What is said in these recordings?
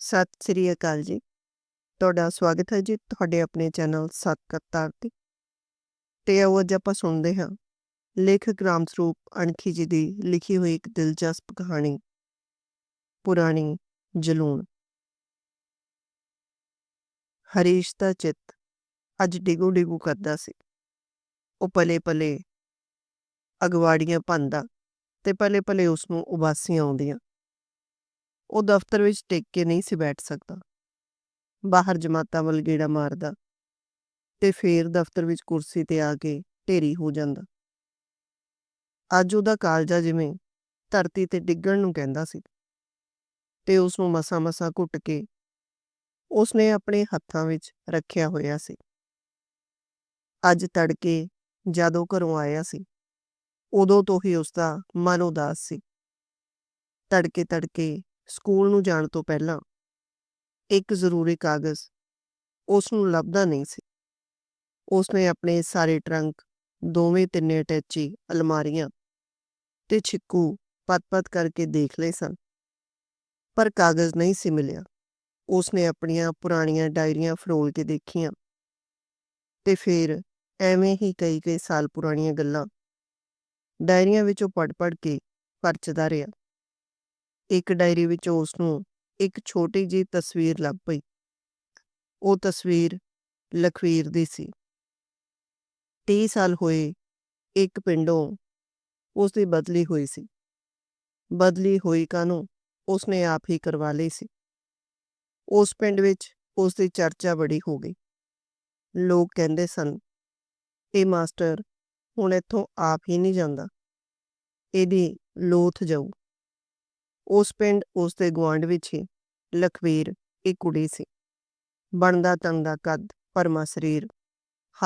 ਸਤਿ ਸ੍ਰੀ ਅਕਾਲ ਜੀ। ਤੁਹਾਡਾ ਸਵਾਗਤ ਹੈ ਜੀ ਤੁਹਾਡੇ ਆਪਣੇ ਚੈਨਲ ਸਤ ਕਰਤਾਰ ਤੇ। ਤੇ ਆਓ ਅੱਜ ਆਪਾਂ ਸੁਣਦੇ ਹਾਂ। ਲੇਖਕ ਰਾਮ ਸਰੂਪ ਅਣਖੀ ਜੀ ਦੀ ਲਿਖੀ ਹੋਈ ਇੱਕ ਦਿਲਚਸਪ ਕਹਾਣੀ। ਪੁਰਾਣੀ ਜਲੂਣ। ਹਰੀਸ਼ ਦਾ ਚਿੱਤ ਅੱਜ ਡਿਗੂ ਡਿਗੂ ਕਰਦਾ ਸੀ। ਉਹ ਪਲੇ ਪਲੇ ਅਗਵਾੜੀਆਂ ਭੰਦਾ ਤੇ ਪਲੇ ਪਲੇ ਉਸ ਨੂੰ ਉਬਾਸੀਆਂ ਆਉਂਦੀਆਂ। ਉਹ ਦਫ਼ਤਰ ਵਿੱਚ ਟਿਕ ਕੇ ਨਹੀਂ ਸੀ ਬੈਠ ਸਕਦਾ। ਬਾਹਰ ਜਮਾਤਾਂ ਵੱਲ ਗੇੜਾ ਮਾਰਦਾ ਤੇ ਫੇਰ ਦਫ਼ਤਰ ਵਿੱਚ ਕੁਰਸੀ ਤੇ ਆ ਕੇ ਢੇਰੀ ਹੋ ਜਾਂਦਾ। ਅੱਜ ਉਹਦਾ ਕਾਲਜਾ ਜਿਵੇਂ ਧਰਤੀ ਤੇ ਡਿੱਗਣ ਨੂੰ ਕਹਿੰਦਾ ਸੀ ਤੇ ਉਸ ਨੂੰ ਮਸਾ-ਮਸਾ ਘੁੱਟ ਕੇ ਉਸਨੇ ਆਪਣੇ ਹੱਥਾਂ ਵਿੱਚ ਰੱਖਿਆ ਹੋਇਆ ਸੀ। ਅੱਜ ਤੜਕੇ ਜਦੋਂ ਘਰੋਂ ਆਇਆ ਸੀ, ਉਦੋਂ ਤੋਂ ਹੀ ਉਸ ਦਾ ਮਨ ਉਦਾਸ ਸੀ। ਤੜਕੇ ਤੜਕੇ ਸਕੂਲ ਨੂੰ ਜਾਣ ਤੋਂ ਪਹਿਲਾਂ ਇੱਕ ਜ਼ਰੂਰੀ ਕਾਗਜ਼ ਉਸ ਨੂੰ ਲੱਭਦਾ ਨਹੀਂ ਸੀ। ਉਸਨੇ ਆਪਣੇ ਸਾਰੇ ਟਰੰਕ, ਦੋਵੇਂ ਤਿੰਨੇ ਅਟੈਚੀ ਅਲਮਾਰੀਆਂ ਤੇ ਛਿੱਕੂ ਪਤ-ਪਤ ਕਰਕੇ ਦੇਖ ਲਏ ਸਨ। ਪਰ ਕਾਗਜ਼ ਨਹੀਂ ਸੀ ਮਿਲਿਆ। ਉਸਨੇ ਆਪਣੀਆਂ ਪੁਰਾਣੀਆਂ ਡਾਇਰੀਆਂ ਫਰੋਲ ਕੇ ਦੇਖੀਆਂ ਤੇ ਫਿਰ ਐਵੇਂ ਹੀ ਕਈ ਕਈ ਸਾਲ ਪੁਰਾਣੀਆਂ ਗੱਲਾਂ ਡਾਇਰੀਆਂ ਵਿੱਚੋਂ ਪੜ-ਪੜ ਕੇ ਪਰਚਦਾ ਰਿਹਾ। ਇੱਕ ਡਾਇਰੀ ਵਿੱਚ ਉਸ ਨੂੰ ਇੱਕ ਛੋਟੀ ਜਿਹੀ ਤਸਵੀਰ ਲੱਭ ਪਈ। ਉਹ ਤਸਵੀਰ ਲਖਵੀਰ ਦੀ ਸੀ। 30 ਸਾਲ ਹੋਏ ਇੱਕ ਪਿੰਡੋਂ ਉਸ ਦੀ ਬਦਲੀ ਹੋਈ ਸੀ। ਬਦਲੀ ਹੋਈ ਕਾਨੂੰ ਉਸਨੇ ਆਪ ਹੀ ਕਰਵਾ ਲਈ ਸੀ। ਉਸ ਪਿੰਡ ਵਿੱਚ ਉਸ ਦੀ ਚਰਚਾ ਬੜੀ ਹੋ ਗਈ। ਲੋਕ ਕਹਿੰਦੇ ਸਨ, ਇਹ ਮਾਸਟਰ ਹੁਣ ਇੱਥੋਂ ਆਪ ਹੀ ਨਹੀਂ ਜਾਂਦਾ। ਇਹਦੀ ਲੋਥ ਜਾਊ। ਉਸ ਪਿੰਡ, ਉਸ ਦੇ ਗੁਆਂਢ ਵਿੱਚ ਹੀ ਲਖਵੀਰ ਇੱਕ ਕੁੜੀ ਸੀ। ਬਣਦਾ ਤੰਦਾ ਕੱਦ ਪਰਮਾ ਸਰੀਰ।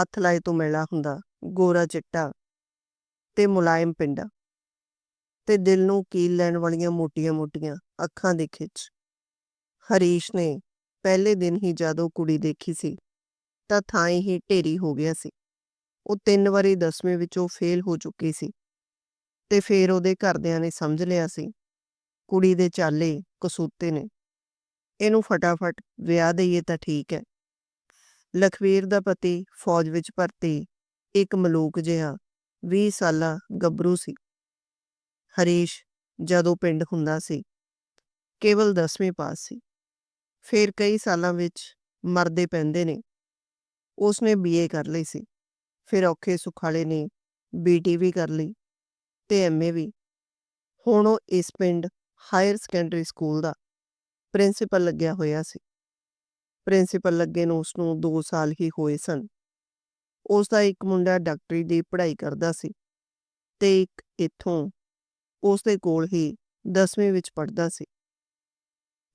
ਹੱਥ ਲਾਏ ਤੋਂ ਮੈਲਾ ਹੁੰਦਾ, ਗੋਰਾ ਚਿੱਟਾ ਤੇ ਮੁਲਾਇਮ ਪਿੰਡਾ। ਤੇ ਦਿਲ ਨੂੰ ਕੀਲ ਲੈਣ ਵਾਲੀਆਂ ਮੋਟੀਆਂ-ਮੋਟੀਆਂ ਅੱਖਾਂ ਦੀ ਖਿੱਚ। ਹਰੀਸ਼ ਨੇ ਪਹਿਲੇ ਦਿਨ ਹੀ ਜਦੋਂ ਕੁੜੀ ਦੇਖੀ ਸੀ, ਤਾਂ ਥਾਂ ਹੀ ਢੇਰੀ ਹੋ ਗਿਆ ਸੀ। ਉਹ ਤਿੰਨ ਵਾਰੀ 10ਵੀਂ ਵਿੱਚੋਂ ਫੇਲ ਹੋ ਚੁੱਕੀ ਸੀ। ਤੇ ਫੇਰ ਉਹਦੇ ਘਰਦਿਆਂ ਨੇ ਸਮਝ ਲਿਆ ਸੀ ਕੁੜੀ ਦੇ ਚਾਲੇ ਕਸੂਤੇ ਨੇ। ਇਹਨੂੰ ਫਟਾਫਟ ਵਿਆਹ ਦੇਈਏ ਤਾਂ ਠੀਕ ਹੈ। ਲਖਵੀਰ ਦਾ ਪਤੀ ਫੌਜ ਵਿੱਚ ਭਰਤੀ ਇੱਕ ਮਲੂਕ ਜਿਹਾ 20 ਸਾਲਾ ਗੱਭਰੂ ਸੀ। ਹਰੀਸ਼ ਜਦੋਂ ਪਿੰਡ ਹੁੰਦਾ ਸੀ, ਕੇਵਲ 10ਵੀਂ ਪਾਸ ਸੀ। ਫਿਰ ਕਈ ਸਾਲਾਂ ਵਿੱਚ ਮਰਦੇ ਪੈਂਦੇ ਨੇ। ਉਸਨੇ ਬੀਏ ਕਰ ਲਈ ਸੀ। ਫਿਰ ਔਖੇ ਸੁਖਾਲੇ ਨੇ ਬੀਟੀ ਵੀ ਕਰ ਲਈ ਤੇ ਐਮਏ ਵੀ। ਹੁਣ ਉਹ ਇਸ ਪਿੰਡ ਹਾਇਰ ਸੈਕੰਡਰੀ ਸਕੂਲ ਦਾ ਪ੍ਰਿੰਸੀਪਲ ਲੱਗਿਆ ਹੋਇਆ ਸੀ। ਪ੍ਰਿੰਸੀਪਲ ਲੱਗੇ ਨੂੰ ਉਸ ਨੂੰ 2 ਸਾਲ ਹੀ ਹੋਏ ਸਨ। ਉਸ ਦਾ ਇੱਕ ਮੁੰਡਾ ਡਾਕਟਰੀ ਦੀ ਪੜ੍ਹਾਈ ਕਰਦਾ ਸੀ ਤੇ ਇੱਕ ਇੱਥੋਂ ਉਸ ਦੇ ਕੋਲ ਹੀ 10ਵੀਂ ਵਿੱਚ ਪੜ੍ਹਦਾ ਸੀ।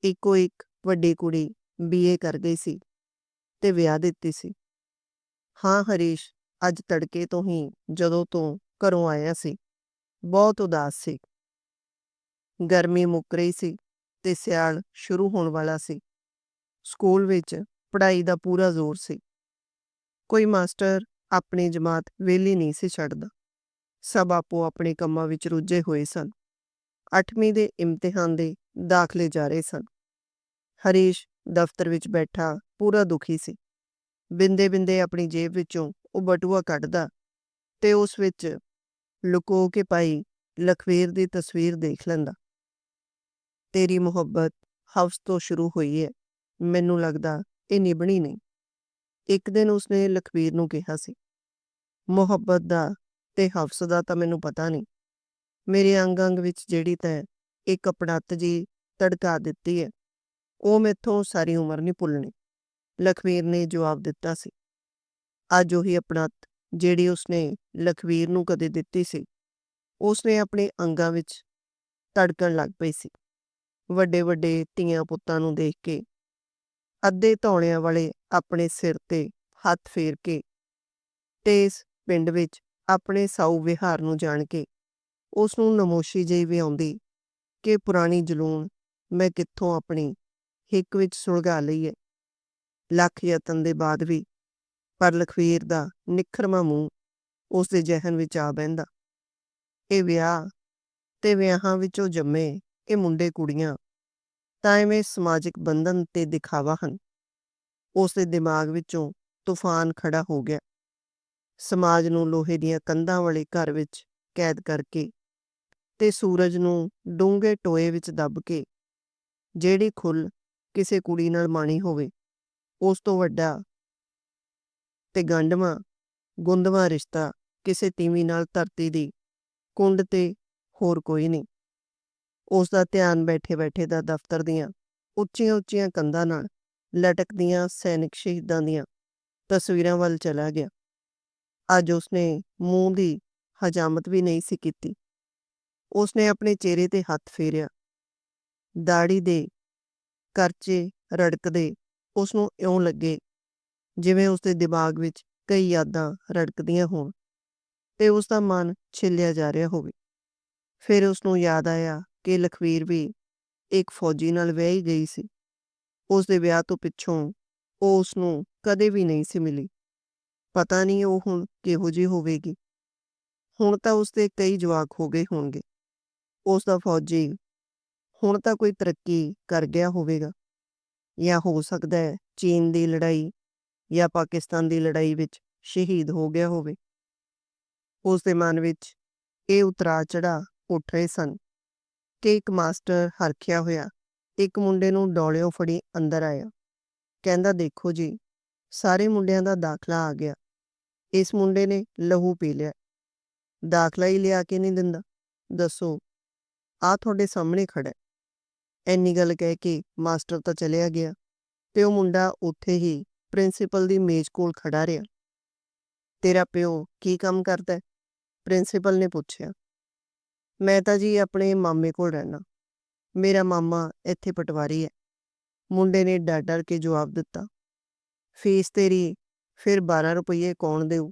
ਇੱਕੋ ਇੱਕ ਵੱਡੀ ਕੁੜੀ ਬੀਏ ਕਰ ਗਈ ਸੀ ਤੇ ਵਿਆਹ ਦਿੱਤੀ ਸੀ। ਹਾਂ ਹਰੀਸ਼, ਅੱਜ ਤੜਕੇ ਤੋਂ ਹੀ ਜਦੋਂ ਤੋਂ ਘਰੋਂ ਆਇਆ ਸੀ, ਬਹੁਤ ਉਦਾਸ ਸੀ। ਗਰਮੀ ਮੁੱਕ ਰਹੀ ਸੀ ਤੇ ਸਿਆਲ ਸ਼ੁਰੂ ਹੋਣ ਵਾਲਾ ਸੀ। ਸਕੂਲ ਵਿੱਚ ਪੜ੍ਹਾਈ ਦਾ ਪੂਰਾ ਜ਼ੋਰ ਸੀ। ਕੋਈ ਮਾਸਟਰ ਆਪਣੀ ਜਮਾਤ ਵੇਲੀ ਨਹੀਂ ਸੀ ਛੱਡਦਾ। ਸਭ ਆਪੋ ਆਪਣੇ ਕੰਮਾਂ ਵਿੱਚ ਰੁੱਝੇ ਹੋਏ ਸਨ। 8ਵੀਂ ਦੇ ਇਮਤਿਹਾਨ ਦੇ ਦਾਖਲੇ ਜਾ ਰਹੇ ਸਨ। ਹਰੀਸ਼ ਦਫ਼ਤਰ ਵਿੱਚ ਬੈਠਾ ਪੂਰਾ ਦੁਖੀ ਸੀ। ਬਿੰਦੇ ਬਿੰਦੇ ਆਪਣੀ ਜੇਬ ਵਿੱਚੋਂ ਉਹ ਬਟੂਆ ਕੱਢਦਾ ਤੇ ਉਸ ਵਿੱਚ ਲੁਕੋ ਕੇ ਪਾਈ ਲਖਵੀਰ ਦੀ ਤਸਵੀਰ ਦੇਖ ਲੈਂਦਾ। ਤੇਰੀ ਮੁਹੱਬਤ ਹਵਸ ਤੋਂ ਸ਼ੁਰੂ ਹੋਈ ਹੈ ਮੈਨੂੰ ਲੱਗਦਾ ਇਹ ਨਿਭਣੀ ਨਹੀਂ। ਇੱਕ ਦਿਨ ਉਸਨੇ ਲਖਵੀਰ ਨੂੰ ਕਿਹਾ ਸੀ, ਮੁਹੱਬਤ ਦਾ ਤੇ ਹਵਸ ਦਾ ਤਾਂ ਮੈਨੂੰ ਪਤਾ ਨਹੀਂ। ਮੇਰੇ ਅੰਗ ਅੰਗ ਵਿੱਚ ਜਿਹੜੀ ਤੈ ਇੱਕ ਅਪਣਤ ਜੀ ਤੜਕਾ ਦਿੱਤੀ ਹੈ ਉਹ ਮੈਥੋਂ ਸਾਰੀ ਉਮਰ ਨਹੀਂ ਭੁੱਲਣੀ। ਲਖਵੀਰ ਨੇ ਜਵਾਬ ਦਿੱਤਾ ਸੀ, ਅੱਜ ਉਹੀ ਅਪਣਤ ਜਿਹੜੀ ਉਸਨੇ ਲਖਵੀਰ ਨੂੰ ਕਦੇ ਦਿੱਤੀ ਸੀ, ਉਸਨੇ ਆਪਣੇ ਅੰਗਾਂ ਵਿੱਚ ਧੜਕਣ ਲੱਗ ਪਈ ਸੀ। ਵੱਡੇ ਵੱਡੇ ਧੀਆਂ ਪੁੱਤਾਂ ਨੂੰ ਦੇਖ ਕੇ, ਅੱਧੇ ਧੌਲਿਆਂ ਵਾਲੇ ਆਪਣੇ ਸਿਰ ਤੇ ਹੱਥ ਫੇਰ ਕੇ ਤੇ ਇਸ ਪਿੰਡ ਵਿੱਚ ਆਪਣੇ ਸਾਊ ਵਿਹਾਰ ਨੂੰ ਜਾਣ ਕੇ ਉਸ ਨੂੰ ਨਮੋਸ਼ੀ ਜਿਹੀ ਵੀ ਆਉਂਦੀ ਕਿ ਪੁਰਾਣੀ ਜਲੂਣ ਮੈਂ ਕਿੱਥੋਂ ਆਪਣੀ ਹਿੱਕ ਵਿੱਚ ਸੁਲਗਾ ਲਈ ਹੈ ਲੱਖ ਯਤਨ ਦੇ ਬਾਅਦ ਵੀ ਪਰ ਲਖਵੀਰ ਦਾ ਨਿਖਰਮਾ ਮੂੰਹ ਉਸ ਦੇ ਜਹਨ ਵਿੱਚ ਆ ਬੈੰਦਾ ਇਹ ਵਿਆਹ ਤੇ ਵਿਆਹਾਂ ਵਿੱਚੋਂ ਜੰਮੇ ਇਹ ਮੁੰਡੇ ਕੁੜੀਆਂ ਤਾਂ ਐਵੇਂ ਸਮਾਜਿਕ ਬੰਧਨ ਤੇ ਦਿਖਾਵਾ ਹਨ। ਉਸ ਦੇ ਦਿਮਾਗ ਵਿੱਚੋਂ ਤੂਫਾਨ ਖੜਾ ਹੋ ਗਿਆ। ਸਮਾਜ ਨੂੰ ਲੋਹੇ ਦੀਆਂ ਕੰਧਾਂ ਵਾਲੇ ਘਰ ਵਿੱਚ ਕੈਦ ਕਰਕੇ ਤੇ ਸੂਰਜ ਨੂੰ ਡੂੰਘੇ ਟੋਏ ਵਿੱਚ ਦੱਬ ਕੇ ਜਿਹੜੀ ਖੁੱਲ ਕਿਸੇ ਕੁੜੀ ਨਾਲ ਮਾਣੀ ਹੋਵੇ, ਉਸ ਤੋਂ ਵੱਡਾ ਤੇ ਗੰਢਵਾਂ, ਗੁੰਦਵਾ ਰਿਸ਼ਤਾ ਕਿਸੇ ਤੀਵੀਂ ਨਾਲ ਧਰਤੀ ਦੀ ਕੁੰਡ ਤੇ ਹੋਰ ਕੋਈ ਨਹੀਂ। ਉਸ ਦਾ ਧਿਆਨ ਬੈਠੇ ਬੈਠੇ ਦਾ ਦਫ਼ਤਰ ਦੀਆਂ ਉੱਚੀਆਂ ਉੱਚੀਆਂ ਕੰਧਾਂ ਨਾਲ ਲਟਕਦੀਆਂ ਸੈਨਿਕ ਸ਼ਹੀਦਾਂ ਦੀਆਂ ਤਸਵੀਰਾਂ ਵੱਲ ਚਲਾ ਗਿਆ। ਅੱਜ ਉਸਨੇ ਮੂੰਹ ਦੀ ਹਜਾਮਤ ਵੀ ਨਹੀਂ ਸੀ ਕੀਤੀ। ਉਸਨੇ ਆਪਣੇ ਚਿਹਰੇ ਤੇ ਹੱਥ ਫੇਰਿਆ। ਦਾੜੀ ਦੇ ਕਰਚੇ ਰੜਕਦੇ ਉਸ ਨੂੰ ਇਉਂ ਲੱਗੇ ਜਿਵੇਂ ਉਸ ਦੇ ਦਿਮਾਗ ਵਿੱਚ ਕਈ ਯਾਦਾਂ ਰੜਕਦੀਆਂ ਹੋਣ ਤੇ ਉਸ ਦਾ ਮਨ ਛਿੱਲਿਆ ਜਾ ਰਿਹਾ ਹੋਵੇ। ਫਿਰ ਉਸ ਨੂੰ ਯਾਦ ਆਇਆ ਕਿ ਲਖਵੀਰ ਵੀ ਇੱਕ ਫੌਜੀ ਨਾਲ ਵਿਆਹੀ ਗਈ ਸੀ। ਉਸ ਦੇ ਵਿਆਹ ਤੋਂ ਪਿੱਛੋਂ ਉਹ ਉਸ ਨੂੰ ਕਦੇ ਵੀ ਨਹੀਂ ਸੀ ਮਿਲੀ। ਪਤਾ ਨਹੀਂ ਉਹ ਹੁਣ ਕਿਹੋ ਜਿਹੀ ਹੋਵੇਗੀ। ਹੁਣ ਤਾਂ ਉਸ ਦੇ ਕਈ ਜਵਾਕ ਹੋ ਗਏ ਹੋਣਗੇ। ਉਸ ਦਾ ਫੌਜੀ ਹੁਣ ਤਾਂ ਕੋਈ ਤਰੱਕੀ ਕਰ ਗਿਆ ਹੋਵੇਗਾ। ਜਾਂ ਹੋ ਸਕਦਾ ਹੈ ਚੀਨ ਦੀ ਲੜਾਈ ਜਾਂ ਪਾਕਿਸਤਾਨ ਦੀ ਲੜਾਈ ਵਿੱਚ ਸ਼ਹੀਦ ਹੋ ਗਿਆ ਹੋਵੇ। ਉਸ ਦੇ ਮਨ ਵਿੱਚ ਇਹ ਉਤਰਾ ਚੜਾ ਉੱਠ ਰਹੇ ਸਨ। ਕਿ ਇੱਕ ਮਾਸਟਰ ਹਰਖਿਆ ਹੋਇਆ। ਇੱਕ ਮੁੰਡੇ ਨੂੰ ਡੋਲਿਓ ਫੜੀ ਅੰਦਰ ਆਇਆ। ਕਹਿੰਦਾ, ਦੇਖੋ ਜੀ, ਸਾਰੇ ਮੁੰਡਿਆਂ ਦਾ ਦਾਖਲਾ ਆ ਗਿਆ। ਇਸ ਮੁੰਡੇ ਨੇ ਲਹੂ ਪੀ ਲਿਆ। ਦਾਖਲਾ ਹੀ ਲਿਆ ਕੇ ਨਹੀਂ ਦਿੰਦਾ। ਦੱਸੋ ਆ ਤੁਹਾਡੇ ਸਾਹਮਣੇ ਖੜਾ ਹੈ। ਐਨੀ ਗੱਲ ਕਹਿ ਕੇ ਮਾਸਟਰ ਤਾਂ ਚਲਿਆ ਗਿਆ ਤੇ ਉਹ ਮੁੰਡਾ ਉੱਥੇ ਹੀ ਪ੍ਰਿੰਸੀਪਲ ਦੀ ਮੇਜ਼ ਕੋਲ ਖੜਾ ਰਿਹਾ। ਤੇਰਾ ਪਿਓ ਕੀ ਕੰਮ ਕਰਦਾ ਹੈ? ਪ੍ਰਿੰਸੀਪਲ ਨੇ ਪੁੱਛਿਆ। ਮੈਂ ਤਾਂ ਜੀ ਆਪਣੇ ਮਾਮੇ ਕੋਲ ਰਹਿਣਾ ਮੇਰਾ ਮਾਮਾ ਇੱਥੇ ਪਟਵਾਰੀ ਹੈ। ਮੁੰਡੇ ਨੇ ਡਰ ਡਰ ਕੇ ਜਵਾਬ ਦਿੱਤਾ। ਫੀਸ ਤੇਰੀ ਫਿਰ 12 ਰੁਪਏ ਕੌਣ ਦੇਊ?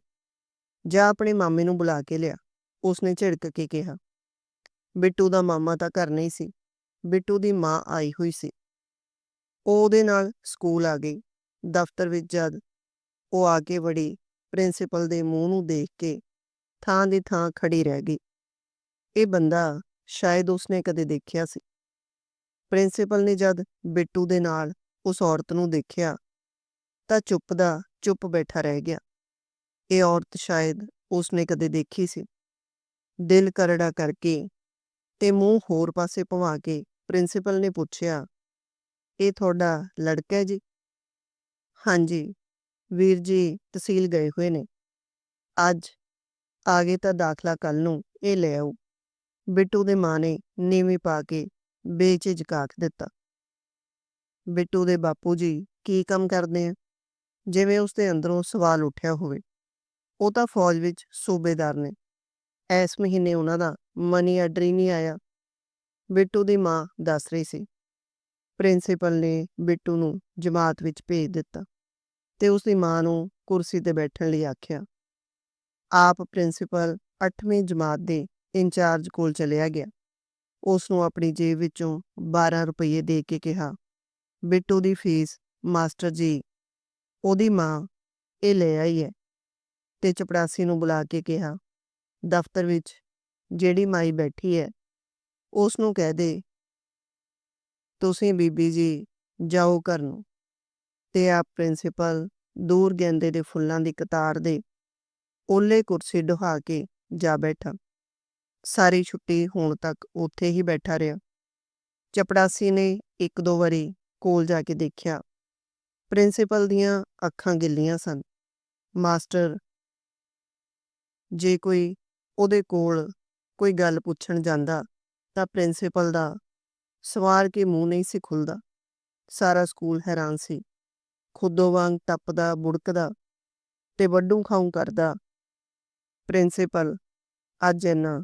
ਜਾ ਆਪਣੇ ਮਾਮੇ ਨੂੰ ਬੁਲਾ ਕੇ ਲਿਆ। ਉਸਨੇ ਝਿੜਕ ਕੇ ਕਿਹਾ। ਬਿੱਟੂ ਦਾ ਮਾਮਾ ਤਾਂ ਘਰ ਨਹੀਂ ਸੀ। ਬਿੱਟੂ ਦੀ ਮਾਂ ਆਈ ਹੋਈ ਸੀ। ਉਹ ਉਹਦੇ ਨਾਲ ਸਕੂਲ ਆ ਗਈ। ਦਫ਼ਤਰ ਵਿੱਚ ਜਦ ਉਹ ਆ ਕੇ ਵੜੀ, ਪ੍ਰਿੰਸੀਪਲ ਦੇ ਮੂੰਹ ਨੂੰ ਦੇਖ ਕੇ ਥਾਂ ਦੀ ਥਾਂ ਖੜੀ ਰਹਿ ਗਈ। ਇਹ ਬੰਦਾ ਸ਼ਾਇਦ ਉਸਨੇ ਕਦੇ ਦੇਖਿਆ ਸੀ। ਪ੍ਰਿੰਸੀਪਲ ਨੇ ਜਦ ਬਿੱਟੂ ਦੇ ਨਾਲ ਉਸ ਔਰਤ ਨੂੰ ਦੇਖਿਆ ਤਾਂ ਚੁੱਪ ਦਾ ਚੁੱਪ ਬੈਠਾ ਰਹਿ ਗਿਆ। ਇਹ ਔਰਤ ਸ਼ਾਇਦ ਉਸਨੇ ਕਦੇ ਦੇਖੀ ਸੀ। ਦਿਲ ਕਰੜਾ ਕਰਕੇ ਤੇ ਮੂੰਹ ਹੋਰ ਪਾਸੇ ਭਵਾ ਕੇ ਪ੍ਰਿੰਸੀਪਲ ਨੇ ਪੁੱਛਿਆ, ਇਹ ਤੁਹਾਡਾ ਲੜਕਾ ਹੈ ਜੀ? ਹਾਂਜੀ, ਵੀਰ ਜੀ, ਤਹਿਸੀਲ ਗਏ ਹੋਏ ਨੇ। ਅੱਜ ਆਗੇ ਤਾਂ ਦਾਖਲਾ ਕੱਲ ਨੂੰ, ਇਹ ਲੈ ਆਓ। ਬਿੱਟੂ ਦੇ ਮਾਂ ਨੇ ਨੀਵੀਂ ਪਾ ਕੇ ਬੇਝਿਜਕ ਆਖ ਦਿੱਤਾ। ਬਿੱਟੂ ਦੇ ਬਾਪੂ ਜੀ, ਕੀ ਕੰਮ ਕਰਦੇ ਆ? ਜਿਵੇਂ ਉਸ ਦੇ ਅੰਦਰੋਂ ਸਵਾਲ ਉੱਠਿਆ ਹੋਵੇ। ਉਹ ਤਾਂ ਫੌਜ ਵਿੱਚ ਸੂਬੇਦਾਰ ਨੇ। ਇਸ ਮਹੀਨੇ ਉਹਨਾਂ ਦਾ ਮਨੀ ਆਰਡਰ ਹੀ ਨਹੀਂ ਆਇਆ। ਬਿੱਟੂ ਦੀ ਮਾਂ ਦੱਸ ਰਹੀ ਸੀ। ਪ੍ਰਿੰਸੀਪਲ ਨੇ ਬਿੱਟੂ ਨੂੰ ਜਮਾਤ ਵਿੱਚ ਭੇਜ ਦਿੱਤਾ ਤੇ ਉਸ ਦੀ ਮਾਂ ਨੂੰ ਕੁਰਸੀ ਤੇ ਬੈਠਣ ਲਈ ਆਖਿਆ। ਆਪ ਪ੍ਰਿੰਸੀਪਲ 8ਵੀਂ ਜਮਾਤ ਦੇ ਇੰਚਾਰਜ ਕੋਲ ਚਲਿਆ ਗਿਆ। ਉਸ ਨੂੰ ਆਪਣੀ ਜੇਬ ਵਿੱਚੋਂ 12 ਰੁਪਏ ਦੇ ਕੇ ਕਿਹਾ, ਬਿੱਟੂ ਦੀ ਫੀਸ, ਮਾਸਟਰ ਜੀ, ਉਹਦੀ ਮਾਂ, ਇਹ ਲੈ ਆਈ ਹੈ। ਤੇ ਚਪੜਾਸੀ ਨੂੰ ਬੁਲਾ ਕੇ ਕਿਹਾ, ਦਫ਼ਤਰ ਵਿੱਚ ਜਿਹੜੀ ਮਾਈ ਬੈਠੀ ਹੈ ਉਸ ਨੂੰ ਕਹਿ ਦੇ। ਤੁਸੀਂ ਬੀਬੀ ਜੀ ਜਾਓ ਘਰ ਨੂੰ ਤੇ ਆਪ ਪ੍ਰਿੰਸੀਪਲ ਦੂਰ ਗੈਂਦੇ ਦੇ ਫੁੱਲਾਂ ਦੀ ਕਤਾਰ ਦੇ ਓਲੇ ਕੁਰਸੀ ਢਹਾ ਕੇ ਜਾ ਬੈਠਾ। ਸਾਰੀ ਛੁੱਟੀ ਹੋਣ ਤੱਕ ਉੱਥੇ ਹੀ ਬੈਠਾ ਰਿਹਾ। ਚਪੜਾਸੀ ਨੇ ਇੱਕ ਦੋ ਵਾਰੀ ਕੋਲ ਜਾ ਕੇ ਦੇਖਿਆ। ਪ੍ਰਿੰਸੀਪਲ ਦੀਆਂ ਅੱਖਾਂ ਗਿੱਲੀਆਂ ਸਨ। ਮਾਸਟਰ ਜੇ ਕੋਈ ਉਹਦੇ ਕੋਲ ਕੋਈ ਗੱਲ ਪੁੱਛਣ ਜਾਂਦਾ ਤਾਂ ਪ੍ਰਿੰਸੀਪਲ ਦਾ ਸਵਾਰ ਕੇ ਮੂੰਹ ਨਹੀਂ ਸੀ ਖੁੱਲਦਾ। ਸਾਰਾ ਸਕੂਲ ਹੈਰਾਨ ਸੀ। ਖੁੱਦੋ ਵਾਂਗ ਟੱਪਦਾ, ਬੁੜਕਦਾ ਤੇ ਵੱਡੂ ਖਾਉਂ ਕਰਦਾ। ਪ੍ਰਿੰਸੀਪਲ, ਅੱਜ ਇੰਨਾ